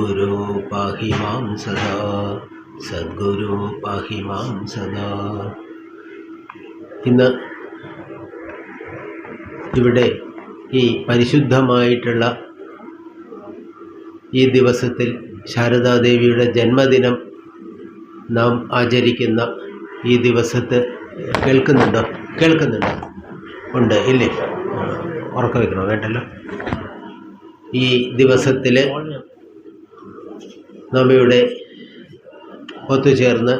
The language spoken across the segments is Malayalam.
സദ്ഗുരു പാഹി മാം സദാ. സദ്ഗുരു പാഹി മാം സദാ. ഇന്ന് ഇവിടെ ഈ പരിശുദ്ധമായിട്ടുള്ള ഈ ദിവസത്തിൽ ശാരദാദേവിയുടെ ജന്മദിനം നാം ആചരിക്കുന്ന ഈ ദിവസത്തെ കേൾക്കുന്നുണ്ടോ? കേൾക്കുന്നുണ്ടോ? ഉണ്ട് ഇല്ലേ? ഉറക്കം വെക്കണോ? വേണ്ടല്ലോ. ഈ ദിവസത്തിൽ നാം ഇവിടെ ഒത്തുചേർന്ന്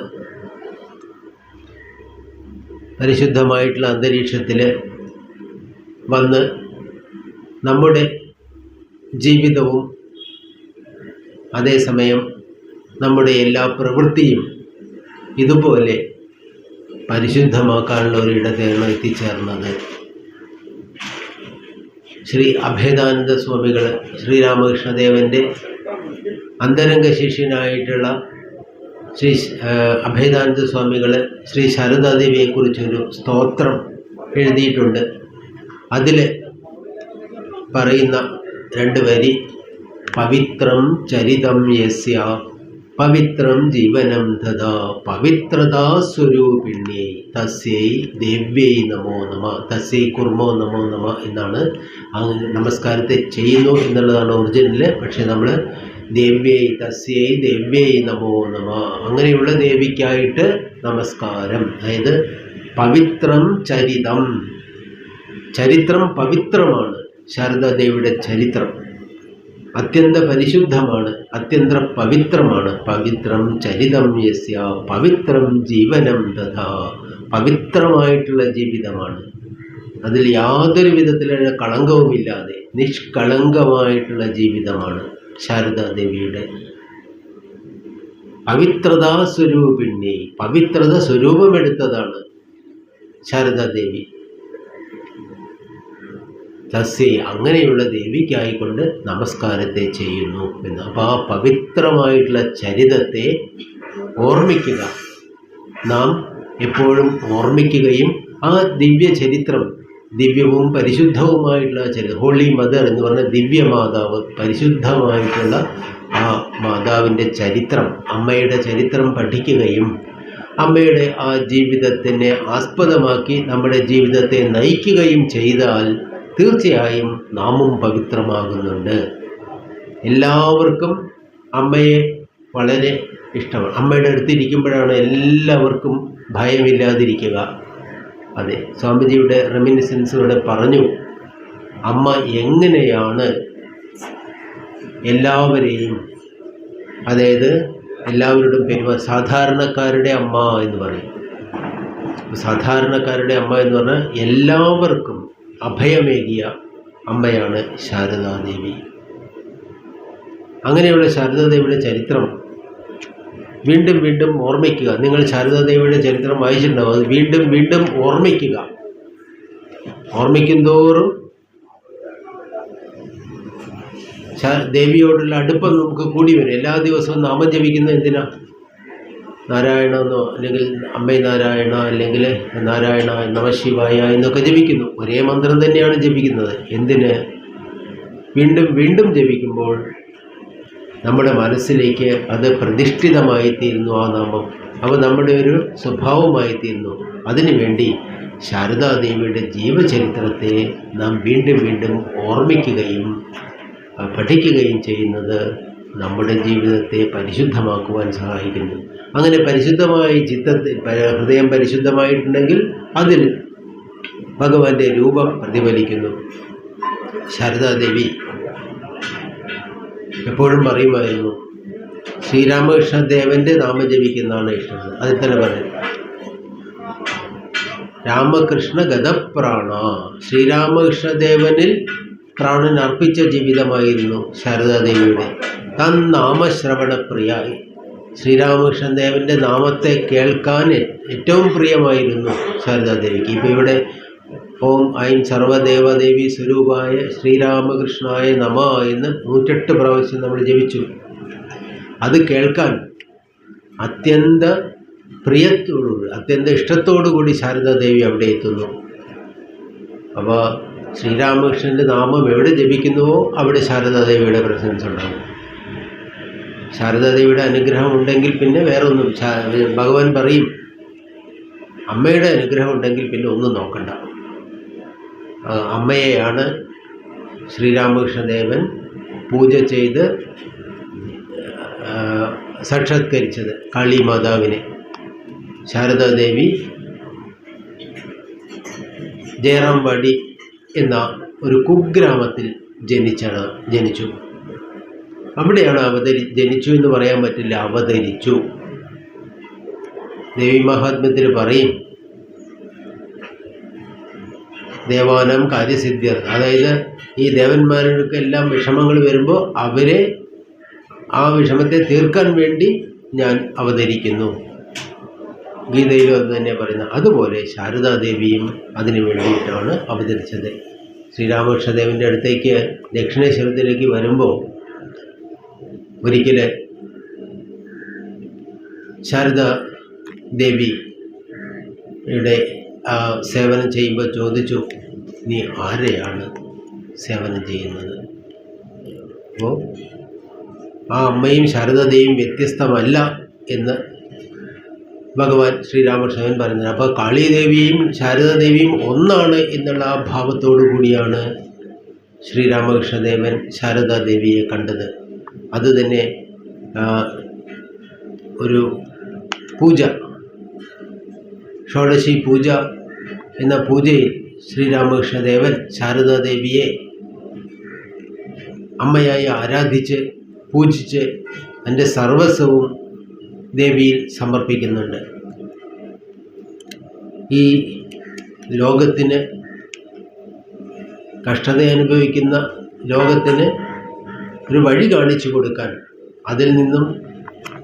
പരിശുദ്ധമായിട്ടുള്ള അന്തരീക്ഷത്തിൽ വന്ന് നമ്മുടെ ജീവിതവും അതേസമയം നമ്മുടെ എല്ലാ പ്രവൃത്തിയും ഇതുപോലെ പരിശുദ്ധമാക്കാനുള്ള ഒരിടത്തെയാണ് എത്തിച്ചേർന്നത്. ശ്രീ അഭേദാനന്ദ സ്വാമികൾ ശ്രീരാമകൃഷ്ണദേവന്റെ അന്തരംഗ ശിഷ്യനായിട്ടുള്ള ശ്രീ അഭേദാനന്ദ സ്വാമികൾ ശ്രീ ശാരദാദേവിയെക്കുറിച്ചൊരു സ്തോത്രം എഴുതിയിട്ടുണ്ട്. അതിൽ പറയുന്ന രണ്ട് വരി പവിത്രം ചരിതം യസ്യ പവിത്രം ജീവനം തഥാ പവിത്രതാ സ്വരൂപിണ്യേ തസ്യൈ ദേവ്യൈ നമോ നമ തസ്യൈ കുർമോ നമോ നമ എന്നാണ് നമസ്കാരത്തെ ചെയ്യുന്നു എന്നുള്ളതാണ് ഒറിജിനൽ പക്ഷേ നമ്മൾ ദേവ്യൈ തസ്യൈ ദേവ്യൈ നമോ നമ. അങ്ങനെയുള്ള ദേവിക്കായിട്ട് നമസ്കാരം. അതായത് പവിത്രം ചരിതം. ചരിത്രം പവിത്രമാണ്. ശാരദാദേവിയുടെ ചരിത്രം. അത്യന്ത പരിശുദ്ധമാണ്. അത്യന്ത പവിത്രമാണ്. പവിത്രം ചരിതം യസ്യ പവിത്രം ജീവനം തഥാ. പവിത്രമായിട്ടുള്ള ജീവിതമാണ്. അതിൽ യാതൊരു വിധത്തിലുള്ള കളങ്കവുമില്ലാതെ നിഷ്കളങ്കമായിട്ടുള്ള ജീവിതമാണ്. ശാരദാദേവിയുടെ. പവിത്രതാ സ്വരൂപിണി പവിത്രത സ്വരൂപമെടുത്തതാണ് ശാരദാദേവി. തസ്യ അങ്ങനെയുള്ള ദേവിക്കായിക്കൊണ്ട് നമസ്കാരത്തെ ചെയ്യുന്നു എന്ന്. അപ്പോൾ ആ പവിത്രമായിട്ടുള്ള ചരിതത്തെ ഓർമ്മിക്കുക. നാം എപ്പോഴും ഓർമ്മിക്കുകയും ആ ദിവ്യ ചരിത്രം ദിവ്യവും പരിശുദ്ധവുമായിട്ടുള്ള ചരിത്രം ഹോളി മദർ എന്ന് പറഞ്ഞ ദിവ്യമാതാവ് പരിശുദ്ധമായിട്ടുള്ള ആ മാതാവിന്റെ ചരിത്രം അമ്മയുടെ ചരിത്രം പഠിക്കുകയും അമ്മയുടെ ആ ജീവിതത്തിനെ ആസ്പദമാക്കി നമ്മുടെ ജീവിതത്തെ നയിക്കുകയും ചെയ്താൽ തീർച്ചയായും നാമും പവിത്രമാകുന്നുണ്ട്. എല്ലാവർക്കും അമ്മയെ വളരെ ഇഷ്ടമാണ്. അമ്മയുടെ അടുത്തിരിക്കുമ്പോഴാണ് എല്ലാവർക്കും ഭയമില്ലാതിരിക്കുക. അതെ സ്വാമിജിയുടെ റെമിനിസൻസ് പറഞ്ഞു അമ്മ എങ്ങനെയാണ് എല്ലാവരെയും അതായത് എല്ലാവരുടെയും പെരുമാ സാധാരണക്കാരുടെ അമ്മ എന്ന് പറയും. സാധാരണക്കാരുടെ അമ്മ എന്ന് പറഞ്ഞാൽ എല്ലാവർക്കും അഭയമേകിയ അമ്മയാണ് ശാരദാദേവി. അങ്ങനെയുള്ള ശാരദാദേവിയുടെ ചരിത്രം വീണ്ടും വീണ്ടും ഓർമ്മിക്കുക. നിങ്ങൾ ശാരദാദേവിയുടെ ചരിത്രം വായിച്ചിട്ടുണ്ടാവും. അത് വീണ്ടും വീണ്ടും ഓർമ്മിക്കുക. ഓർമ്മിക്കും തോറും ദേവിയോടുള്ള അടുപ്പം നമുക്ക് കൂടി വരും. എല്ലാ ദിവസവും നാമം ജപിക്കുന്നത് എന്തിനാ? നാരായണ എന്നോ അല്ലെങ്കിൽ അമ്മേ നാരായണ അല്ലെങ്കിൽ നാരായണ നമശിവായ എന്നൊക്കെ ജപിക്കുന്നു. ഒരേ മന്ത്രം തന്നെയാണ് ജപിക്കുന്നത്. എന്തിന്? വീണ്ടും വീണ്ടും ജപിക്കുമ്പോൾ നമ്മുടെ മനസ്സിലേക്ക് അത് പ്രതിഷ്ഠിതമായി തീരുന്നു ആ നാമം. അവ നമ്മുടെ ഒരു സ്വഭാവമായി തീരുന്നു അതിനുവേണ്ടി ശാരദാദേവിയുടെ ജീവചരിത്രത്തെ നാം വീണ്ടും വീണ്ടും ഓർമ്മിക്കുകയും പഠിക്കുകയും ചെയ്യുന്നത് നമ്മുടെ ജീവിതത്തെ പരിശുദ്ധമാക്കുവാൻ സഹായിക്കുന്നു. അങ്ങനെ പരിശുദ്ധമായ ചിത്തത്തിൽ ഹൃദയം പരിശുദ്ധമായിട്ടുണ്ടെങ്കിൽ അതിൽ ഭഗവാന്റെ രൂപം പ്രതിഫലിക്കുന്നു. ശാരദാദേവി എപ്പോഴും പറയുമായിരുന്നു ശ്രീരാമകൃഷ്ണദേവന്റെ നാമം ജപിക്കുന്നതാണ് ഇഷ്ടം. അതിൽ തന്നെ പറയും രാമകൃഷ്ണ ഗതപ്രാണ ശ്രീരാമകൃഷ്ണദേവനിൽ പ്രാണൻ അർപ്പിച്ച ജീവിതമായിരുന്നു ശാരദാദേവിയുടെ. തൻ നാമശ്രവണപ്രിയ ശ്രീരാമകൃഷ്ണദേവന്റെ നാമത്തെ കേൾക്കാൻ ഏറ്റവും പ്രിയമായിരുന്നു ശാരദാദേവിക്ക്. ഇപ്പോൾ ഇവിടെ ഓം ഐം സർവദേവദേവി സ്വരൂപായ ശ്രീരാമകൃഷ്ണായ നമ എന്ന് നൂറ്റെട്ട് പ്രാവശ്യം നമ്മൾ ജപിച്ചു. അത് കേൾക്കാൻ അത്യന്ത പ്രിയത്തോടുകൂടി അത്യന്ത ഇഷ്ടത്തോടുകൂടി ശാരദാദേവി അവിടെ എത്തുന്നു. അപ്പോൾ ശ്രീരാമകൃഷ്ണന്റെ നാമം എവിടെ ജപിക്കുന്നുവോ അവിടെ ശാരദാദേവിയുടെ പ്രസൻസ് ഉണ്ടാകും. ശാരദാദേവിയുടെ അനുഗ്രഹം ഉണ്ടെങ്കിൽ പിന്നെ വേറെ ഒന്നും ഭഗവാൻ പറയും അമ്മയുടെ അനുഗ്രഹം ഉണ്ടെങ്കിൽ പിന്നെ ഒന്നും നോക്കണ്ട. അമ്മയെയാണ് ശ്രീരാമകൃഷ്ണദേവൻ പൂജ ചെയ്ത് സാക്ഷാത്കരിച്ചത് കാളി മാതാവിനെ. ശാരദാദേവി ജയറാംവാടി എന്ന ഒരു കുഗ്രാമത്തിൽ ജനിച്ചാണ് ജനിച്ചു. അവിടെയാണ് അവതരി ജനിച്ചു എന്ന് പറയാൻ പറ്റില്ല അവതരിച്ചു. ദേവി മഹാത്മ്യത്തിൽ പറയും ദേവാനം കാര്യസിദ്ധ്യർ. അതായത് ഈ ദേവന്മാർക്ക് എല്ലാം വിഷമങ്ങൾ വരുമ്പോൾ അവരെ ആ വിഷമത്തെ തീർക്കാൻ വേണ്ടി ഞാൻ അവതരിക്കുന്നു. ഗീതയിലും അത് തന്നെ പറയുന്നത്. അതുപോലെ ശാരദാദേവിയും അതിനു വേണ്ടിയിട്ടാണ് അവതരിച്ചത്. ശ്രീരാമകൃഷ്ണദേവന്റെ അടുത്തേക്ക് ദക്ഷിണേശ്വരത്തിലേക്ക് വരുമ്പോൾ ഒരിക്കൽ ശാരദ ദേവിയുടെ സേവനം ചെയ്യുമ്പോൾ ചോദിച്ചു നീ ആരെയാണ് സേവനം ചെയ്യുന്നത്? അപ്പോൾ ആ അമ്മയും ശാരദയും വ്യത്യസ്തമല്ല എന്ന് ഭഗവാൻ ശ്രീരാമകൃഷ്ണൻ പറഞ്ഞത് അപ്പോൾ കാളിദേവിയും ശാരദദേവിയും ഒന്നാണ് എന്നുള്ള ആ ഭാവത്തോടു കൂടിയാണ് ശ്രീരാമകൃഷ്ണദേവൻ ശാരദാദേവിയെ കണ്ടത്. അതുതന്നെ ഒരു പൂജ ഷോഡശി പൂജ എന്ന പൂജയിൽ ശ്രീരാമകൃഷ്ണദേവൻ ശാരദാദേവിയെ അമ്മയായി ആരാധിച്ച് പൂജിച്ച് തന്റെ സർവസ്വവും ദേവിയിൽ സമർപ്പിക്കുന്നുണ്ട്. ഈ ലോകത്തിന് കഷ്ടത അനുഭവിക്കുന്ന ലോകത്തിന് ഒരു വഴി കാണിച്ചു കൊടുക്കാൻ അതിൽ നിന്നും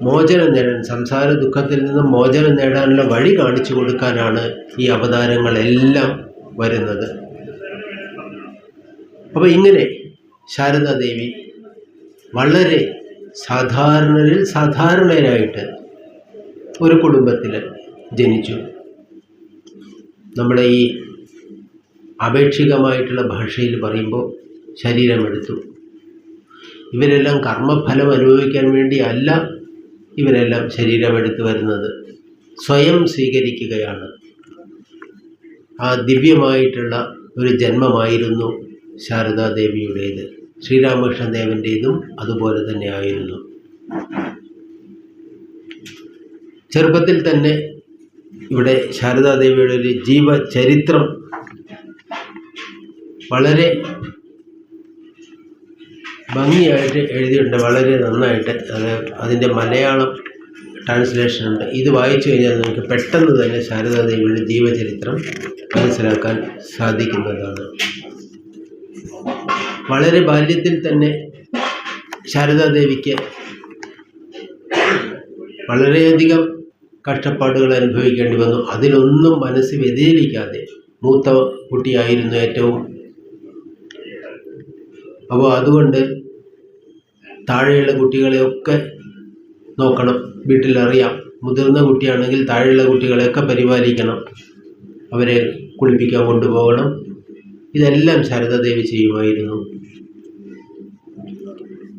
മോചനം നേടാൻ സംസാര ദുഃഖത്തിൽ നിന്നും മോചനം നേടാനുള്ള വഴി കാണിച്ചു കൊടുക്കാനാണ് ഈ അവതാരങ്ങളെല്ലാം വരുന്നത്. അപ്പോൾ ഇങ്ങനെ ശാരദാദേവി വളരെ സാധാരണരിൽ സാധാരണരായിട്ട് ഒരു കുടുംബത്തിൽ ജനിച്ചു. നമ്മുടെ ഈ അപേക്ഷികമായിട്ടുള്ള ഭാഷയിൽ പറയുമ്പോൾ ശരീരമെടുത്തു. ഇവരെല്ലാം കർമ്മഫലം അനുഭവിക്കാൻ വേണ്ടി അല്ല ഇവരെല്ലാം ശരീരമെടുത്തു വരുന്നത് സ്വയം സ്വീകരിക്കുകയാണ്. ആ ദിവ്യമായിട്ടുള്ള ഒരു ജന്മമായിരുന്നു ശാരദാദേവിയുടേത്. ശ്രീരാമകൃഷ്ണദേവന്റേതും അതുപോലെ തന്നെ ആയിരുന്നു. ചെറുപ്പത്തിൽ തന്നെ ഇവിടെ ശാരദാദേവിയുടെ ഒരു ജീവചരിത്രം വളരെ ഭംഗിയായിട്ട് എഴുതിയിട്ടുണ്ട് വളരെ നന്നായിട്ട്. അത് അതിന്റെ മലയാളം ട്രാൻസ്ലേഷൻ ഉണ്ട്. ഇത് വായിച്ചു കഴിഞ്ഞാൽ നമുക്ക് പെട്ടെന്ന് തന്നെ ശാരദാദേവിയുടെ ജീവചരിത്രം മനസ്സിലാക്കാൻ സാധിക്കുന്നതാണ്. വളരെ ബാല്യത്തിൽ തന്നെ ശാരദാദേവിക്ക് വളരെയധികം കഷ്ടപ്പാടുകൾ അനുഭവിക്കേണ്ടി വന്നു. അതിലൊന്നും മനസ്സ് വ്യതിചലിക്കാതെ മൂത്ത കുട്ടിയായിരുന്നു ഏറ്റവും അപ്പോൾ അതുകൊണ്ട് താഴെയുള്ള കുട്ടികളെയൊക്കെ നോക്കണം. വീട്ടിലറിയാം. മുതിർന്ന കുട്ടിയാണെങ്കിൽ താഴെയുള്ള കുട്ടികളെയൊക്കെ പരിപാലിക്കണം. അവരെ കുളിപ്പിക്കാൻ കൊണ്ടുപോകണം. ഇതെല്ലാം ശാരദാദേവി ചെയ്യുമായിരുന്നു.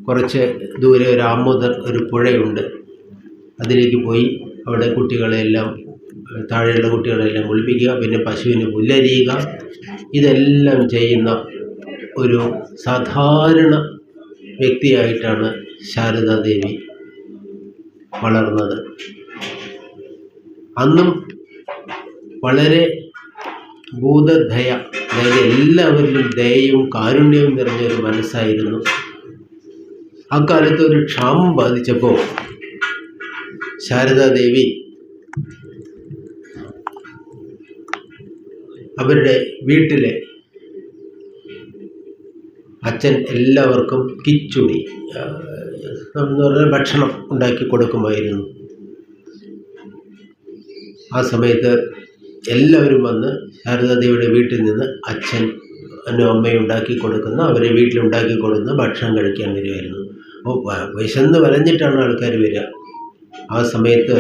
കുറച്ച് ദൂരെ ഒരു ആമോദർ ഒരു പുഴയുണ്ട്. അതിലേക്ക് പോയി അവിടെ കുട്ടികളെല്ലാം താഴെയുള്ള കുട്ടികളെല്ലാം കുളിപ്പിക്കുക പിന്നെ പശുവിന് പുല്ലരിയുക. ഇതെല്ലാം ചെയ്യുന്ന ഒരു സാധാരണ വ്യക്തിയായിട്ടാണ് ശാരദാദേവി വളർന്നത്. അന്നും വളരെ ഭൂതദയ അതായത് എല്ലാവരിലും ദയയും കാരുണ്യവും നിറഞ്ഞൊരു മനസ്സായിരുന്നു. അക്കാലത്ത് ഒരു ക്ഷാമം ബാധിച്ചപ്പോൾ ശാരദാദേവി അവരുടെ വീട്ടിലെ അച്ഛൻ എല്ലാവർക്കും കിച്ചുടി എന്ന് പറഞ്ഞാൽ ഭക്ഷണം ഉണ്ടാക്കി കൊടുക്കുമായിരുന്നു. ആ സമയത്ത് എല്ലാവരും വന്ന് ശാരദാദേവിയുടെ വീട്ടിൽ നിന്ന് അച്ഛൻ അന്നും അമ്മയും ഉണ്ടാക്കി കൊടുക്കുന്ന അവരെ വീട്ടിലുണ്ടാക്കി കൊടുക്കുന്ന ഭക്ഷണം കഴിക്കാൻ വരുമായിരുന്നു. അപ്പോൾ വിശന്ന് വലഞ്ഞിട്ടാണ് ആൾക്കാർ വരിക. ആ സമയത്ത്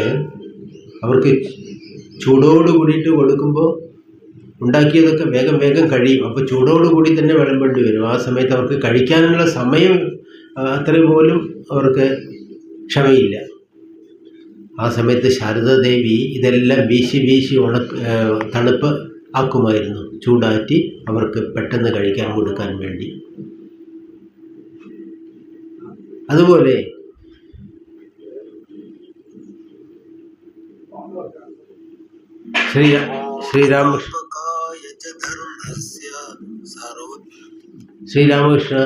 അവർക്ക് ചൂടോട് കൂടിയിട്ട് കൊടുക്കുമ്പോൾ ഉണ്ടാക്കിയതൊക്കെ വേഗം വേഗം കഴിയും. അപ്പോൾ ചൂടോടുകൂടി തന്നെ വിളമ്പേണ്ടി വരും. ആ സമയത്ത് അവർക്ക് കഴിക്കാനുള്ള സമയം അത്ര പോലും അവർക്ക് ക്ഷമയില്ല. ആ സമയത്ത് ശാരദാദേവി ഇതെല്ലാം വീശി വീശി ഉണക്ക് തണുപ്പ് ആക്കുമായിരുന്നു. ചൂടാറ്റി അവർക്ക് പെട്ടെന്ന് കഴിക്കാൻ കൊടുക്കാൻ വേണ്ടി. അതുപോലെ ശ്രീ ശ്രീരാമകൃഷ്ണ ശ്രീരാമകൃഷ്ണ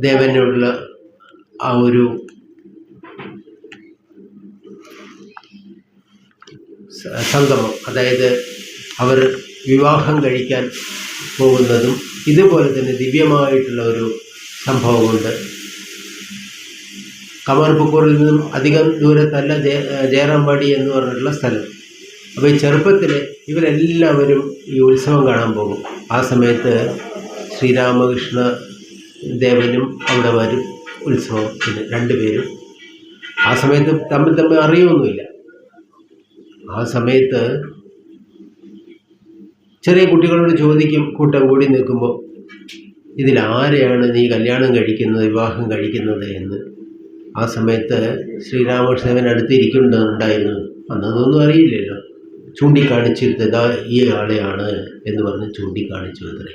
ദേവനോടുള്ള ആ ഒരു സംഗമം. അതായത് അവർ വിവാഹം കഴിക്കാൻ പോകുന്നതും ഇതുപോലെ തന്നെ ദിവ്യമായിട്ടുള്ള ഒരു സംഭവമുണ്ട്. കമാർപുക്കൂറിൽ നിന്നും അധികം ദൂരത്തല്ല ജയ ജയറാമ്പാടി എന്ന് പറഞ്ഞിട്ടുള്ള സ്ഥലം. അപ്പോൾ ഈ ചെറുപ്പത്തിൽ ഇവരെല്ലാവരും ഈ ഉത്സവം കാണാൻ പോകും. ആ സമയത്ത് ശ്രീരാമകൃഷ്ണ ദേവനും അവിടെ വരും ഉത്സവത്തിന് രണ്ടുപേരും ആ സമയത്ത് തമ്മിൽ തമ്മിൽ അറിയൊന്നുമില്ല. ആ സമയത്ത് ചെറിയ കുട്ടികളോട് ചോദിക്കും കൂട്ടം കൂടി നിൽക്കുമ്പോൾ ഇതിലാരെയാണ് നീ കല്യാണം കഴിക്കുന്നത് വിവാഹം കഴിക്കുന്നത് എന്ന്? ആ സമയത്ത് ശ്രീരാമകൃഷ്ണൻ അടുത്തിരിക്കുന്നുണ്ടായിരുന്നു അന്നതൊന്നും അറിയില്ലല്ലോ. ചൂണ്ടിക്കാണിച്ചിരുത്തത് ഈ ആളെയാണ് എന്ന് പറഞ്ഞ് ചൂണ്ടിക്കാണിച്ചു അത്രേ.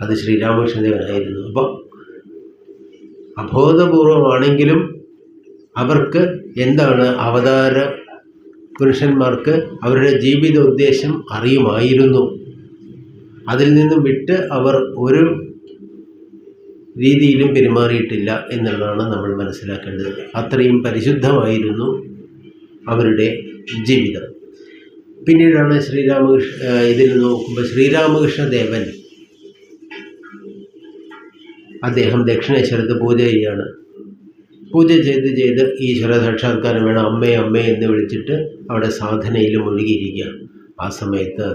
അത് ശ്രീരാമകൃഷ്ണദേവനായിരുന്നു. അപ്പോൾ അബോധപൂർവമാണെങ്കിലും അവർക്ക് എന്താണ് അവതാര പുരുഷന്മാർക്ക് അവരുടെ ജീവിത ഉദ്ദേശം അറിയുമായിരുന്നു. അതിൽ നിന്നും വിട്ട് അവർ ഒരു രീതിയിലും പെരുമാറിയിട്ടില്ല എന്നുള്ളതാണ് നമ്മൾ മനസ്സിലാക്കേണ്ടത്. അത്രയും പരിശുദ്ധമായിരുന്നു അവരുടെ ജീവിതം. പിന്നീടാണ് ശ്രീരാമകൃഷ്ണ ഇതിൽ നോക്കുമ്പോൾ ശ്രീരാമകൃഷ്ണദേവൻ അദ്ദേഹം ദക്ഷിണേശ്വരത്ത് പൂജ ചെയ്യാണ് പൂജ ചെയ്ത് ചെയ്ത് ഈശ്വര സാക്ഷാത്കാരം വേണം. അമ്മേ അമ്മേ എന്ന് വിളിച്ചിട്ട് അവിടെ സാധനയിൽ മുഴുകിയിരിക്കുക ആ സമയത്ത്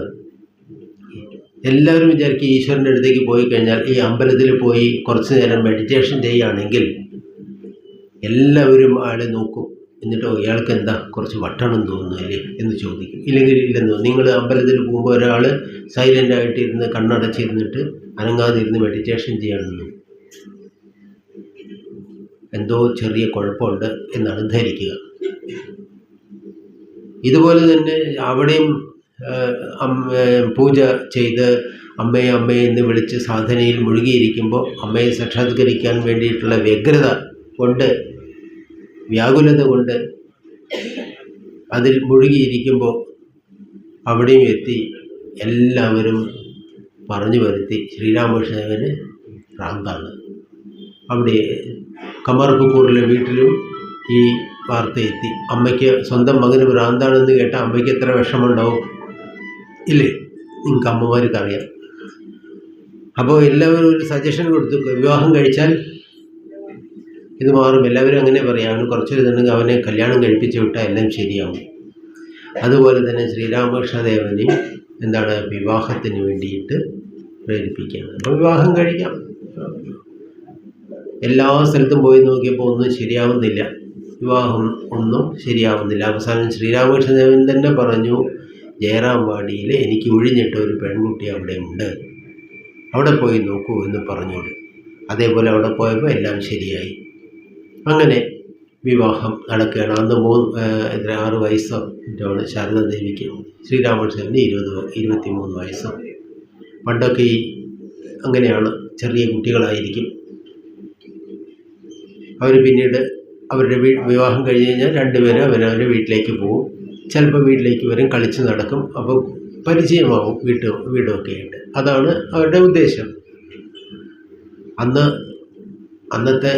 എല്ലാവരും വിചാരിക്കും ഈശ്വരന്റെ അടുത്തേക്ക് പോയി കഴിഞ്ഞാൽ ഈ അമ്പലത്തിൽ പോയി കുറച്ച് നേരം മെഡിറ്റേഷൻ ചെയ്യുകയാണെങ്കിൽ എല്ലാവരും ആളെ നോക്കും. എന്നിട്ടോ ഇയാൾക്ക് എന്താ കുറച്ച് വട്ടണം തോന്നുന്നല്ലേ എന്ന് ചോദിക്കും. ഇല്ലെങ്കിൽ ഇല്ലെന്നോ നിങ്ങൾ അമ്പലത്തിൽ പോകുമ്പോൾ ഒരാൾ സൈലന്റ് ആയിട്ടിരുന്ന് കണ്ണടച്ചിരുന്നിട്ട് അനങ്ങാതിരുന്ന് മെഡിറ്റേഷൻ ചെയ്യണമെന്ന് എന്തോ ചെറിയ കുഴപ്പമുണ്ട് എന്നാണ് ധരിക്കുക. ഇതുപോലെ തന്നെ അവിടെയും പൂജ ചെയ്ത് അമ്മയെ അമ്മയെ എന്ന് വിളിച്ച് സാധനയിൽ മുഴുകിയിരിക്കുമ്പോൾ അമ്മയെ സാക്ഷാത്കരിക്കാൻ വേണ്ടിയിട്ടുള്ള വ്യഗ്രത കൊണ്ട് വ്യാകുലത കൊണ്ട് അതിൽ മുഴുകിയിരിക്കുമ്പോൾ അവിടെയും എത്തി എല്ലാവരും പറഞ്ഞു വരുത്തി ശ്രീരാമകൃഷ്ണദേവന് ഭ്രാന്താണ് അവിടെ കമർപുക്കൂറിലെ വീട്ടിലും ഈ വാർത്ത എത്തി. അമ്മയ്ക്ക് സ്വന്തം മകന് ഭ്രാന്താണെന്ന് കേട്ട അമ്മയ്ക്ക് എത്ര വിഷമമുണ്ടാവും? ഇല്ലേ? നിങ്ങൾക്ക് അമ്മമാർക്ക് അറിയാം അപ്പോൾ എല്ലാവരും ഒരു സജഷൻ കൊടുത്തു. വിവാഹം കഴിച്ചാൽ ഇത് മാറും എല്ലാവരും അങ്ങനെ പറയാണ് അവന് കുറച്ച് അവനെ കല്യാണം കഴിപ്പിച്ച് വിട്ടാൽ എല്ലാം ശരിയാവും. അതുപോലെ തന്നെ ശ്രീരാമകൃഷ്ണദേവനെയും എന്താണ് വിവാഹത്തിന് വേണ്ടിയിട്ട് പ്രേരിപ്പിക്കുകയാണ്. അപ്പോൾ വിവാഹം കഴിക്കാം. എല്ലാ സ്ഥലത്തും പോയി നോക്കിയപ്പോൾ ഒന്നും ശരിയാവുന്നില്ല. വിവാഹം ഒന്നും ശരിയാവുന്നില്ല. അവസാനം ശ്രീരാമകൃഷ്ണദേവൻ തന്നെ പറഞ്ഞു ജയറാംവാടിയിൽ എനിക്ക് ഒഴിഞ്ഞിട്ട ഒരു പെൺകുട്ടി അവിടെ ഉണ്ട്. അവിടെ പോയി നോക്കൂ എന്ന് പറഞ്ഞോളൂ അതേപോലെ അവിടെ പോയപ്പോൾ എല്ലാം ശരിയായി. അങ്ങനെ വിവാഹം നടക്കുകയാണ്. അന്ന് മൂന്ന് എത്ര ആറ് വയസ്സോ മറ്റാണ് ശാരദാദേവിക്ക് ശ്രീരാമകൃഷ്ണന് ഇരുപത് ഇരുപത്തി മൂന്ന് വയസ്സോ. പണ്ടൊക്കെ ഈ അങ്ങനെയാണ് ചെറിയ കുട്ടികളായിരിക്കും. അവർ പിന്നീട് അവരുടെ വീ വിവാഹം കഴിഞ്ഞ് കഴിഞ്ഞാൽ രണ്ടുപേരും അവരവരുടെ വീട്ടിലേക്ക് പോകും. ചിലപ്പോൾ വീട്ടിലേക്ക് വരും കളിച്ച് നടക്കും. അപ്പോൾ പരിചയമാവും വീട്ട് വീടൊക്കെ ആയിട്ട് അതാണ് അവരുടെ ഉദ്ദേശം. അന്ന് അന്നത്തെ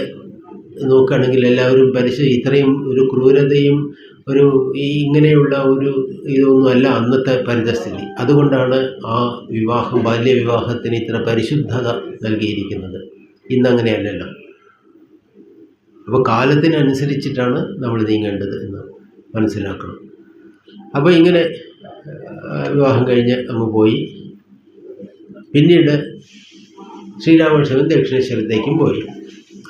നോക്കുകയാണെങ്കിൽ എല്ലാവരും പരിശ ഇത്രയും ഒരു ക്രൂരതയും ഒരു ഈ ഇങ്ങനെയുള്ള ഒരു ഇതൊന്നുമല്ല അന്നത്തെ പരിതസ്ഥിതി. അതുകൊണ്ടാണ് ആ വിവാഹം ബാല്യവിവാഹത്തിന് ഇത്ര പരിശുദ്ധത നൽകിയിരിക്കുന്നത്. ഇന്നങ്ങനെയല്ലല്ലോ. അപ്പോൾ കാലത്തിനനുസരിച്ചിട്ടാണ് നമ്മൾ നീങ്ങേണ്ടത് എന്ന് മനസ്സിലാക്കണം. അപ്പോൾ ഇങ്ങനെ വിവാഹം കഴിഞ്ഞ് അങ്ങ് പോയി. പിന്നീട് ശ്രീരാമകൃഷ്ണൻ ദക്ഷിണേശ്വരത്തേക്കും പോയി.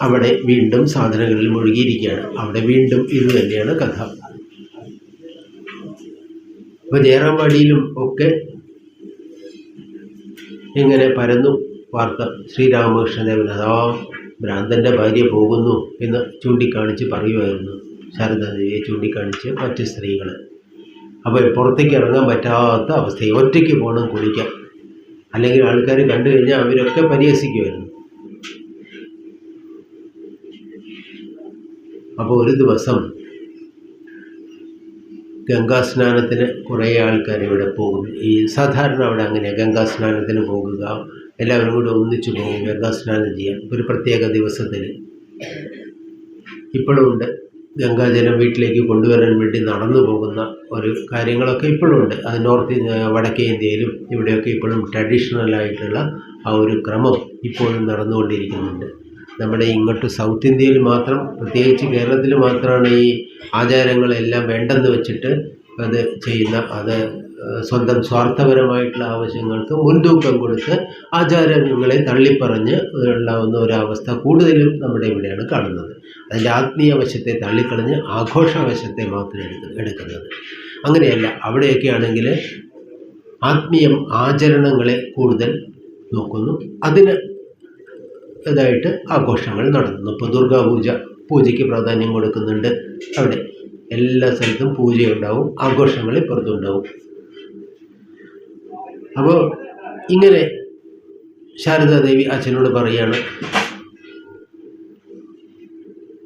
അവിടെ വീണ്ടും സാധനങ്ങളിൽ മുഴുകിയിരിക്കുകയാണ്. അവിടെ വീണ്ടും ഇത് തന്നെയാണ് കഥ. അപ്പോൾ ജയറാംവാടിയിലും ഒക്കെ ഇങ്ങനെ പരന്നു വാർത്ത. ശ്രീരാമകൃഷ്ണദേവൻ അഥവാ ഭ്രാന്തന്റെ ഭാര്യ പോകുന്നു എന്ന് ചൂണ്ടിക്കാണിച്ച് പറയുമായിരുന്നു. ശാരദാദേവിയെ ചൂണ്ടിക്കാണിച്ച് മറ്റ് സ്ത്രീകൾ അപ്പോൾ പുറത്തേക്ക് ഇറങ്ങാൻ പറ്റാത്ത അവസ്ഥയെ ഒറ്റയ്ക്ക് പോകണം കുളിക്കാൻ. അല്ലെങ്കിൽ ആൾക്കാർ കണ്ടു കഴിഞ്ഞാൽ അവരൊക്കെ പരിഹസിക്കുമായിരുന്നു. അപ്പോൾ ഒരു ദിവസം ഗംഗാ സ്നാനത്തിന് കുറേ ആൾക്കാർ ഇവിടെ പോകും ഈ സാധാരണ അവിടെ അങ്ങനെ ഗംഗാസ്നാനത്തിന് പോകുക എല്ലാവരും കൂടെ ഒന്നിച്ചു പോകും ഗംഗാസ്നാനം ചെയ്യാൻ. ഒരു പ്രത്യേക ദിവസത്തിൽ ഇപ്പോഴും ഉണ്ട്. ഗംഗാജലം വീട്ടിലേക്ക് കൊണ്ടുവരാൻ വേണ്ടി നടന്നു പോകുന്ന ഒരു കാര്യങ്ങളൊക്കെ ഇപ്പോഴും ഉണ്ട്. അത് നോർത്ത് വടക്കേ ഇന്ത്യയിലും ഇവിടെയൊക്കെ ഇപ്പോഴും ട്രഡീഷണലായിട്ടുള്ള ആ ഒരു ക്രമം ഇപ്പോഴും നടന്നുകൊണ്ടിരിക്കുന്നുണ്ട്. നമ്മുടെ ഇങ്ങോട്ട് സൗത്ത് ഇന്ത്യയിൽ മാത്രം പ്രത്യേകിച്ച് കേരളത്തിൽ മാത്രമാണ് ഈ ആചാരങ്ങളെല്ലാം വേണ്ടെന്ന് വെച്ചിട്ട് അത് ചെയ്യുന്ന അത് സ്വന്തം സ്വാർത്ഥപരമായിട്ടുള്ള ആവശ്യങ്ങൾക്ക് മുൻതൂക്കം കൊടുത്ത് ആചാരങ്ങളെ തള്ളിപ്പറഞ്ഞ് ഉണ്ടാവുന്ന ഒരവസ്ഥ കൂടുതലും നമ്മുടെ ഇവിടെയാണ് കാണുന്നത്. അതിന്റെ ആത്മീയ വശത്തെ തള്ളിക്കളഞ്ഞ് ആഘോഷവശത്തെ മാത്രം എടുക്ക എടുക്കുന്നത്. അങ്ങനെയല്ല അവിടെയൊക്കെ ആണെങ്കിൽ ആത്മീയം ആചരണങ്ങളെ കൂടുതൽ നോക്കുന്നു. അതിന് ഇതായിട്ട് ആഘോഷങ്ങൾ നടത്തുന്നു. ഇപ്പോൾ ദുർഗാപൂജ പൂജയ്ക്ക് പ്രാധാന്യം കൊടുക്കുന്നുണ്ട്. അവിടെ എല്ലാ സ്ഥലത്തും പൂജയുണ്ടാവും ആഘോഷങ്ങൾ ഇപ്പുറത്തുണ്ടാവും. അപ്പോൾ ഇങ്ങനെ ശാരദാദേവി അച്ഛനോട് പറയാണ്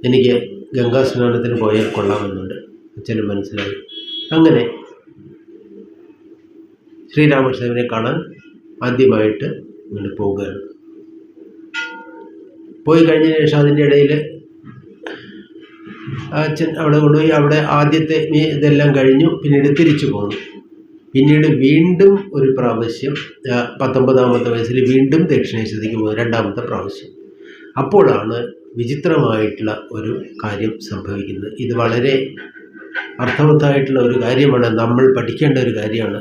എനിക്ക് ഗംഗാ സ്നാനത്തിന് പോയാൽ കൊള്ളാമെന്നുണ്ട്. അച്ഛന് മനസ്സിലായി. അങ്ങനെ ശ്രീരാമകൃഷ്ണനെ കാണാൻ ആദ്യമായിട്ട് ഇങ്ങനെ പോവുകയാണ് പോയി കഴിഞ്ഞതിന് ശേഷം അതിന്റെ ഇടയിൽ അച്ഛൻ അവിടെ കൊണ്ടുപോയി. അവിടെ ആദ്യത്തെ ഇതെല്ലാം കഴിഞ്ഞു പിന്നീട് തിരിച്ചു പോന്നു. പിന്നീട് വീണ്ടും ഒരു പ്രാവശ്യം പത്തൊമ്പതാമത്തെ വയസ്സിൽ വീണ്ടും ദക്ഷിണേശ്വരത്തേക്ക് പോകും രണ്ടാമത്തെ പ്രാവശ്യം. അപ്പോഴാണ് വിചിത്രമായിട്ടുള്ള ഒരു കാര്യം സംഭവിക്കുന്നത്. ഇത് വളരെ അർത്ഥവത്തായിട്ടുള്ള ഒരു കാര്യമാണ്. നമ്മൾ പഠിക്കേണ്ട ഒരു കാര്യമാണ്.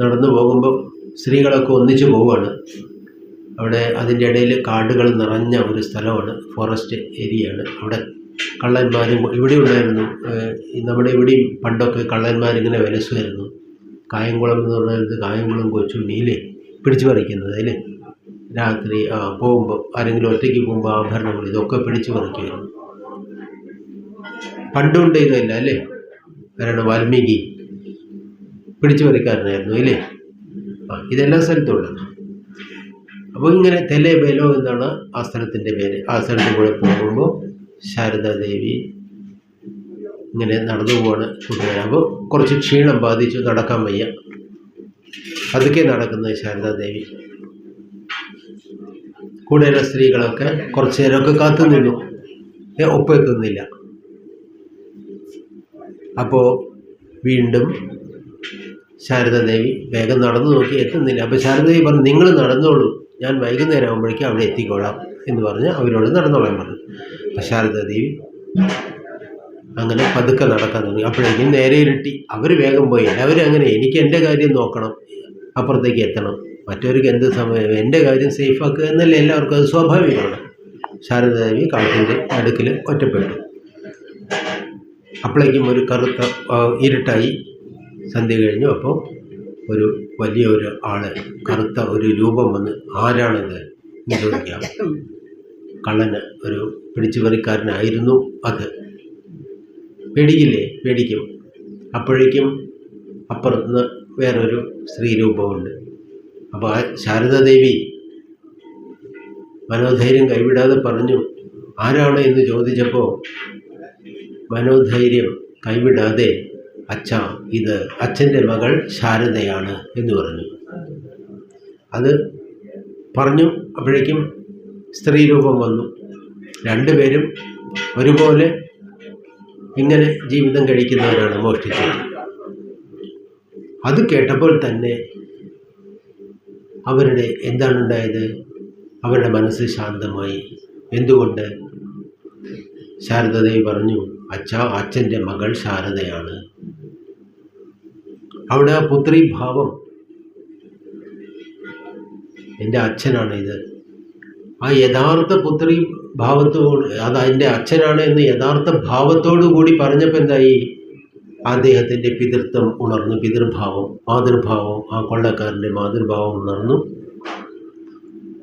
നടന്നു പോകുമ്പോൾ സ്ത്രീകളൊക്കെ ഒന്നിച്ചു പോവുകയാണ്. അവിടെ അതിന്റെ ഇടയിൽ കാടുകൾ നിറഞ്ഞ ഒരു സ്ഥലമാണ് ഫോറസ്റ്റ് ഏരിയയാണ് അവിടെ കള്ളന്മാരും ഇവിടെ ഉണ്ടായിരുന്നു നമ്മുടെ ഇവിടെയും പണ്ടൊക്കെ കള്ളന്മാരിങ്ങനെ വിലസുമായിരുന്നു. കായംകുളം എന്ന് പറയുന്നത് കായംകുളം കൊച്ചുണ്ണിയിലെ പിടിച്ചു പറിക്കുന്നത് അല്ലേ രാത്രി ആ പോകുമ്പോൾ ആരെങ്കിലും ഒറ്റയ്ക്ക് പോകുമ്പോൾ ആഭരണങ്ങൾ ഇതൊക്കെ പിടിച്ചു പറിക്കുമായിരുന്നു. പണ്ടുകൊണ്ട് ഇതല്ല അല്ലേ? ആരാണ് വാൽമീകി പിടിച്ചു പറിക്കാരനായിരുന്നു അല്ലേ? ആ ഇതെല്ലാ സ്ഥലത്തും ഉണ്ട് അപ്പോൾ ഇങ്ങനെ തെലെ ബലോ എന്നാണ് ആ സ്ഥലത്തിന്റെ പേര്. ആ സ്ഥലത്ത് കൂടെ പോകുമ്പോൾ ശാരദാദേവി ഇങ്ങനെ നടന്നു പോവാണ് കൂട്ടുകാരൻ അപ്പോൾ കുറച്ച് ക്ഷീണം ബാധിച്ചു നടക്കാൻ വയ്യ. പതുക്കെ നടക്കുന്നത് ശാരദാദേവി കൂടെയുള്ള സ്ത്രീകളൊക്കെ കുറച്ച് നേരമൊക്കെ കാത്തു നിന്നു ഒപ്പെത്തുന്നില്ല അപ്പോൾ വീണ്ടും ശാരദാദേവി വേഗം നടന്നു നോക്കി എത്തുന്നില്ല. അപ്പോൾ ശാരദാദേവി പറഞ്ഞു നിങ്ങൾ നടന്നോളൂ. ഞാൻ വൈകുന്നേരം ആകുമ്പോഴേക്കും അവിടെ എത്തിക്കോളാം എന്ന് പറഞ്ഞ് അവരോട് നടന്നോളാൻ പറഞ്ഞു. അപ്പോൾ ശാരദാദേവി അങ്ങനെ പതുക്കെ നടക്കാൻ തുടങ്ങി. അപ്പോഴേക്കും നേരെ ഇരുട്ടി അവർ വേഗം പോയി. എല്ലാവരും അങ്ങനെ എനിക്ക് എന്റെ കാര്യം നോക്കണം അപ്പുറത്തേക്ക് എത്തണം. മറ്റവർക്ക് എന്ത് സമയം എന്റെ കാര്യം സേഫാക്കുക എന്നല്ലേ എല്ലാവർക്കും അത് സ്വാഭാവികമാണ്. ശാരദാദേവി കാട്ടിന്റെ അടുക്കിൽ ഒറ്റപ്പെട്ടു. അപ്പോഴേക്കും ഒരു കറുത്ത ഇരുട്ടായി സന്ധ്യ കഴിഞ്ഞു. അപ്പോൾ ഒരു വലിയ ഒരു ആൾ കറുത്ത ഒരു രൂപം വന്ന് ആരാണിത്? ചോദിക്കാം. കള്ളന് ഒരു പിടിച്ചുപറിക്കാരനായിരുന്നു അത്. പേടിക്കില്ലേ? പേടിക്കും. അപ്പോഴേക്കും അപ്പുറത്തുനിന്ന് വേറൊരു സ്ത്രീരൂപമുണ്ട് അപ്പോൾ ആ ശാരദാദേവി മനോധൈര്യം കൈവിടാതെ പറഞ്ഞു ആരാണ്? എന്ന് ചോദിച്ചപ്പോൾ മനോധൈര്യം കൈവിടാതെ അച്ഛ ഇത് അച്ഛന്റെ മകൾ ശാരദയാണ് എന്ന് പറഞ്ഞു. അത് പറഞ്ഞു അപ്പോഴേക്കും സ്ത്രീരൂപം വന്നു. രണ്ടുപേരും ഒരുപോലെ ഇങ്ങനെ ജീവിതം കഴിക്കുന്നവരാണ് മോഷ്ടിച്ചത്. അത് കേട്ടപ്പോൾ തന്നെ അവരുടെ എന്താണുണ്ടായത് അവരുടെ മനസ്സ് ശാന്തമായി. എന്തുകൊണ്ട്? ശാരദദേവി പറഞ്ഞു അച്ഛ അച്ഛന്റെ മകൾ ശാരദയാണ്. അവിടെ ആ പുത്രി ഭാവം. എന്റെ അച്ഛനാണ് ഇത് ആ യഥാർത്ഥ പുത്രി ഭാവത്തോട് അത് എന്റെ അച്ഛനാണ് എന്ന് യഥാർത്ഥ ഭാവത്തോടു കൂടി പറഞ്ഞപ്പോൾ എന്തായി? അദ്ദേഹത്തിന്റെ പിതൃത്വം ഉണർന്നു. പിതൃഭാവം മാതൃഭാവം ആ കൊള്ളക്കാരന്റെ മാതൃഭാവം ഉണർന്നു.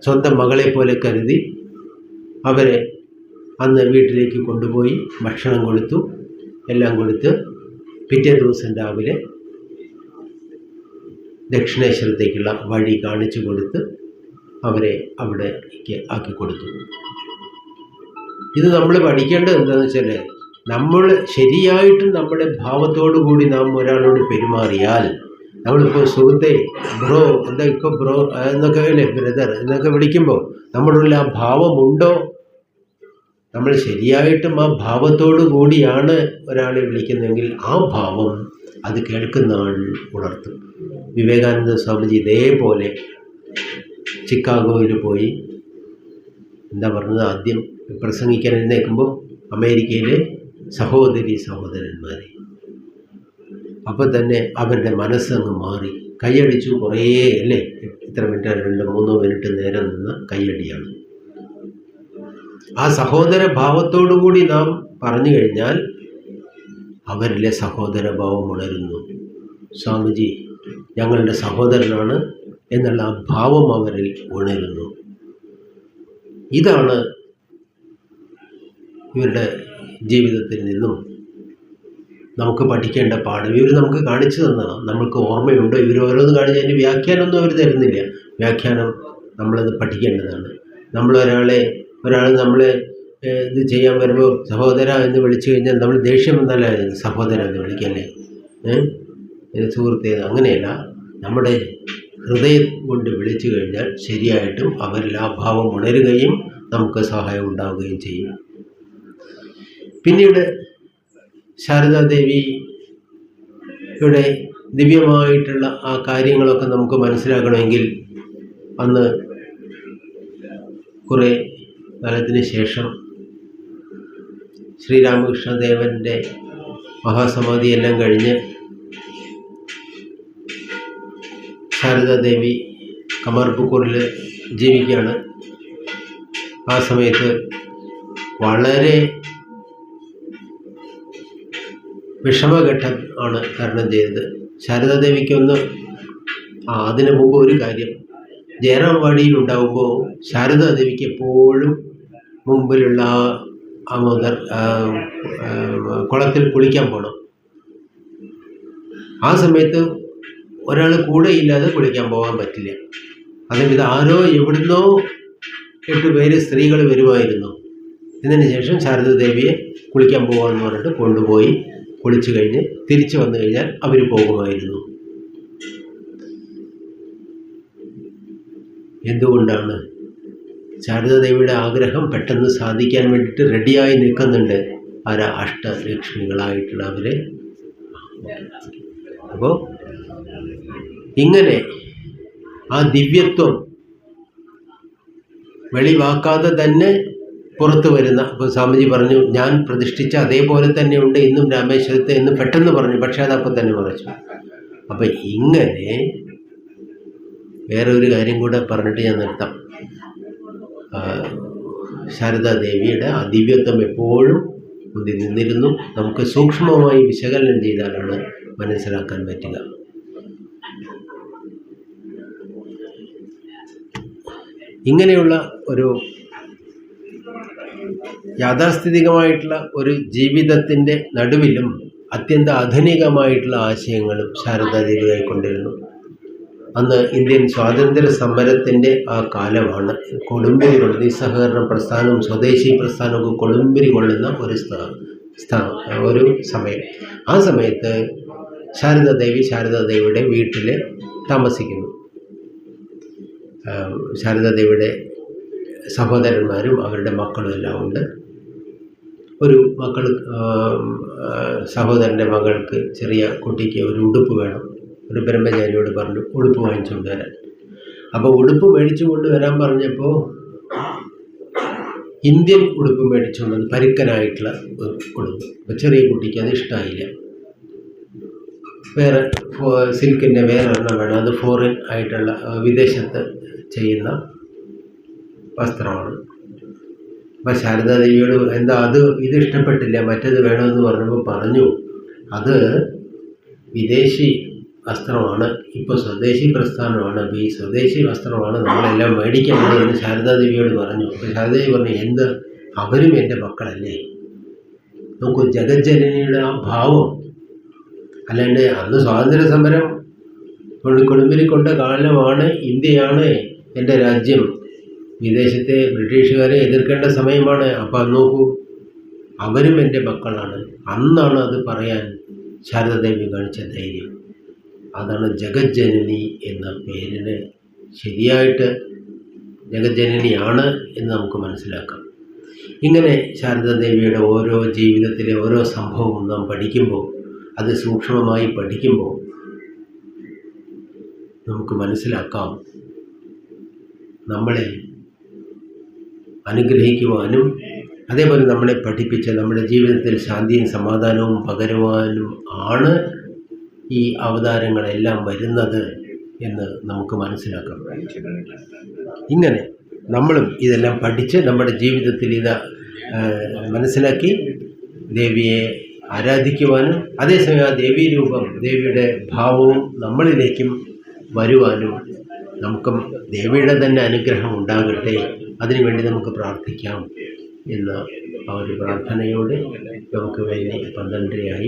സ്വന്തം മകളെ പോലെ കരുതി അവരെ അന്ന് വീട്ടിലേക്ക് കൊണ്ടുപോയി ഭക്ഷണം കൊടുത്തു. എല്ലാം കൊടുത്ത് പിറ്റേ ദിവസം രാവിലെ ദക്ഷിണേശ്വരത്തേക്കുള്ള വഴി കാണിച്ചു കൊടുത്ത് അവരെ അവിടേക്ക് ആക്കി കൊടുത്തു. ഇത് നമ്മൾ പഠിക്കേണ്ടത് എന്താണെന്ന് വെച്ചാൽ നമ്മൾ ശരിയായിട്ട് നമ്മുടെ ഭാവത്തോടു കൂടി നാം ഒരാളോട് പെരുമാറിയാൽ നമ്മളിപ്പോൾ സുഹൃത്തെ ബ്രോ എന്താ ഇപ്പോൾ ബ്രോ എന്നൊക്കെ അല്ലേ ബ്രദർ എന്നൊക്കെ വിളിക്കുമ്പോൾ നമ്മളുള്ള ആ ഭാവമുണ്ടോ? നമ്മൾ ശരിയായിട്ടും ആ ഭാവത്തോടു കൂടിയാണ് ഒരാളെ വിളിക്കുന്നതെങ്കിൽ ആ ഭാവം അത് കേൾക്കുന്ന ആൾ ഉണർത്തും. വിവേകാനന്ദ സ്വാമിജി ഇതേപോലെ ചിക്കാഗോയിൽ പോയി എന്താ പറഞ്ഞത്? ആദ്യം പ്രസംഗിക്കാൻ എഴുന്നേൽക്കുമ്പോൾ അമേരിക്കയിലെ സഹോദരി സഹോദരന്മാരെ. അപ്പോൾ തന്നെ അവരുടെ മനസ്സങ്ങ് മാറി. കൈയടിച്ചു കുറേ അല്ലേ? ഇത്ര മിനിറ്റ് രണ്ട് മൂന്നോ മിനിറ്റ് നേരം നിന്ന കൈയടിയാണ്. ആ സഹോദര ഭാവത്തോടു കൂടി നാം പറഞ്ഞു കഴിഞ്ഞാൽ അവരിലെ സഹോദരഭാവം വളരുന്നു സ്വാമിജി ഞങ്ങളുടെ സഹോദരനാണ് എന്നുള്ള ആ ഭാവം അവരിൽ ഉണരുന്നു. ഇതാണ് ഇവരുടെ ജീവിതത്തിൽ നിന്നും നമുക്ക് പഠിക്കേണ്ട പാഠം. ഇവർ നമുക്ക് കാണിച്ചു തന്നതാണ്. നമ്മൾക്ക് ഓർമ്മയുണ്ടോ? ഇവർ ഓരോന്ന് കാണിച്ച് അതിന്റെ വ്യാഖ്യാനമൊന്നും അവർ തരുന്നില്ല. വ്യാഖ്യാനം നമ്മളത് പഠിക്കേണ്ടതാണ്. നമ്മളൊരാളെ ഒരാൾ നമ്മളെ ഇത് ചെയ്യാൻ വരുമ്പോൾ സഹോദര എന്ന് വിളിച്ചു കഴിഞ്ഞാൽ നമ്മൾ ദേഷ്യം വന്നല്ല സഹോദര എന്ന് വിളിക്കല്ലേ? സുഹൃത്തേ അങ്ങനെയല്ല. നമ്മുടെ ഹൃദയം കൊണ്ട് വിളിച്ചു കഴിഞ്ഞാൽ ശരിയായിട്ടും അവരിൽ ആ ഭാവം ഉണരുകയും നമുക്ക് സഹായം ഉണ്ടാവുകയും ചെയ്യും. പിന്നീട് ശാരദാദേവിയുടെ ദിവ്യമായിട്ടുള്ള ആ കാര്യങ്ങളൊക്കെ നമുക്ക് മനസ്സിലാക്കണമെങ്കിൽ അന്ന് കുറേ കാലത്തിന് ശേഷം ശ്രീരാമകൃഷ്ണദേവന്റെ മഹാസമാധി എല്ലാം കഴിഞ്ഞ് ശാരദാദേവി കമർപുക്കൂറിൽ ജീവിക്കുകയാണ്. ആ സമയത്ത് വളരെ വിഷമഘട്ടം ആണ് തരണം ചെയ്തത്. ശാരദാദേവിക്കൊന്ന് അതിനു മുമ്പ് ഒരു കാര്യം. ജയറാം വാടിയിൽ ഉണ്ടാവുമ്പോൾ ശാരദാദേവിക്ക് എപ്പോഴും മുമ്പിലുള്ള മുതൽ കുളത്തിൽ കുളിക്കാൻ പോകണം ആ സമയത്ത് ഒരാൾ കൂടെ ഇല്ലാതെ കുളിക്കാൻ പോകാൻ പറ്റില്ല. അതിന് ഇത് ആരോ എവിടുന്നോ എട്ട് പേര് സ്ത്രീകൾ വരുമായിരുന്നു. ഇതിന് ശേഷം ശാരദദേവിയെ കുളിക്കാൻ പോകാമെന്ന് പറഞ്ഞിട്ട് കൊണ്ടുപോയി കുളിച്ചു കഴിഞ്ഞ് തിരിച്ചു വന്നു കഴിഞ്ഞാൽ അവർ പോകുമായിരുന്നു. എന്തുകൊണ്ടാണ് ശാരദാദേവിയുടെ ആഗ്രഹം പെട്ടെന്ന് സാധിക്കാൻ വേണ്ടിയിട്ട് റെഡിയായി നിൽക്കുന്നുണ്ട്. ആരാ അഷ്ടലക്ഷ്മികളായിട്ടുള്ള അവരെ? അപ്പോൾ ഇങ്ങനെ ആ ദിവ്യത്വം വെളിവാക്കാതെ തന്നെ പുറത്തു വരുന്ന ഇപ്പോൾ സ്വാമിജി പറഞ്ഞു ഞാൻ പ്രതിഷ്ഠിച്ച അതേപോലെ തന്നെ ഉണ്ട്. ഇന്നും രാമേശ്വരത്തെ എന്ന് പെട്ടെന്ന് പറഞ്ഞു. പക്ഷേ അതപ്പം തന്നെ പറഞ്ഞു അപ്പം ഇങ്ങനെ വേറെ ഒരു കാര്യം കൂടെ പറഞ്ഞിട്ട് ഞാൻ നിർത്താം. ശാരദാദേവിയുടെ ആ ദിവ്യത്വം എപ്പോഴും മുന്നിൽ നിന്നിരുന്നു. നമുക്ക് സൂക്ഷ്മമായി വിശകലനം ചെയ്താലാണ് മനസ്സിലാക്കാൻ പറ്റുക. ഇങ്ങനെയുള്ള ഒരു യാഥാസ്ഥിതികമായിട്ടുള്ള ഒരു ജീവിതത്തിന്റെ നടുവിലും അത്യന്ത ആധുനികമായിട്ടുള്ള ആശയങ്ങളും ശാരദാദേവി കൈക്കൊണ്ടിരുന്നു അന്ന് ഇന്ത്യൻ സ്വാതന്ത്ര്യ സമരത്തിന്റെ ആ കാലമാണ്. കൊടുമ്പിരി കൊള്ളുന്ന നിസ്സഹകരണ പ്രസ്ഥാനവും സ്വദേശി പ്രസ്ഥാനവും ഒക്കെ കൊടുമ്പിരി കൊള്ളുന്ന ഒരു ഒരു സമയം. ആ സമയത്ത് ശാരദാദേവി ശാരദാദേവിയുടെ വീട്ടിൽ താമസിക്കുന്നു. ശാരദാദേവിയുടെ സഹോദരന്മാരും അവരുടെ മക്കളും എല്ലാം ഉണ്ട്. ഒരു മക്കൾ സഹോദരന്റെ മകൾക്ക് ചെറിയ കുട്ടിക്ക് ഒരു ഉടുപ്പ് വേണം. ഒരു ബ്രഹ്മചാരിയോട് പറഞ്ഞു ഉടുപ്പ് വരാൻ. അപ്പോൾ ഉടുപ്പ് മേടിച്ചു കൊണ്ടുവരാൻ പറഞ്ഞപ്പോൾ ഇന്ത്യൻ ഉടുപ്പ് മേടിച്ചുകൊണ്ടത് പരുക്കനായിട്ടുള്ള ഒരു ഉടുപ്പ്. ചെറിയ കുട്ടിക്ക് അത് ഇഷ്ടമായില്ല വേറെ സിൽക്കിന്റെ വേറെ എണ്ണം വേണം. അത് ഫോറിൻ ആയിട്ടുള്ള വിദേശത്ത് ചെയ്യുന്ന വസ്ത്രമാണ്. അപ്പം ശാരദാദേവിയോട് എന്താ അത് ഇത് ഇഷ്ടപ്പെട്ടില്ല മറ്റേത് വേണമെന്ന് പറഞ്ഞപ്പോൾ പറഞ്ഞു അത് വിദേശി വസ്ത്രമാണ്. ഇപ്പോൾ സ്വദേശി പ്രസ്ഥാനമാണ്. അപ്പോൾ ഈ സ്വദേശി വസ്ത്രമാണ് നമ്മളെല്ലാം മേടിക്കുന്നത് എന്ന് ശാരദാദേവിയോട് പറഞ്ഞു. അപ്പോൾ ശാരദാദേവി പറഞ്ഞു എന്ത്? അവരും എന്റെ മക്കളല്ലേ? നമുക്ക് ജഗജ്ജനനിയുടെ ആ ഭാവം അല്ലാണ്ട് അന്ന് സ്വാതന്ത്ര്യ സമരം കൊണ്ട് കൊണ്ട കാലമാണ് ഇന്ത്യയാണ് എന്റെ രാജ്യം. വിദേശത്തെ ബ്രിട്ടീഷുകാരെ എതിർക്കേണ്ട സമയമാണ്. അപ്പോൾ അത് നോക്കൂ അവരും എന്റെ മക്കളാണ്. അന്നാണ് അത് പറയാൻ ശാരദാദേവി കാണിച്ച ധൈര്യം. അതാണ് ജഗജ്ജനനി എന്ന പേരിന് ശരിയായിട്ട് ജഗജ്ജനനിയാണ് എന്ന് നമുക്ക് മനസ്സിലാക്കാം. ഇങ്ങനെ ശാരദാദേവിയുടെ ഓരോ ജീവിതത്തിലെ ഓരോ സംഭവവും നാം പഠിക്കുമ്പോൾ അത് സൂക്ഷ്മമായി പഠിക്കുമ്പോൾ നമുക്ക് മനസ്സിലാക്കാം നമ്മളെ അനുഗ്രഹിക്കുവാനും അതേപോലെ നമ്മളെ പഠിപ്പിച്ച് നമ്മുടെ ജീവിതത്തിൽ ശാന്തിയും സമാധാനവും പകരുവാനും ആണ് ഈ അവതാരങ്ങളെല്ലാം വരുന്നത് എന്ന് നമുക്ക് മനസ്സിലാക്കാം. ഇങ്ങനെ നമ്മളും ഇതെല്ലാം പഠിച്ച് നമ്മുടെ ജീവിതത്തിൽ ഇത് മനസ്സിലാക്കി ദേവിയെ ആരാധിക്കുവാനും അതേസമയം ആ ദേവീ രൂപം ദേവിയുടെ ഭാവവും നമ്മളിലേക്കും വരുവാനും നമുക്കും ദേവിയുടെ തന്നെ അനുഗ്രഹം ഉണ്ടാകട്ടെ അതിനുവേണ്ടി നമുക്ക് പ്രാർത്ഥിക്കാം എന്ന ആ ഒരു പ്രാർത്ഥനയോടെ നമുക്ക് വേണ്ടി പന്ത്രണ്ടരയായി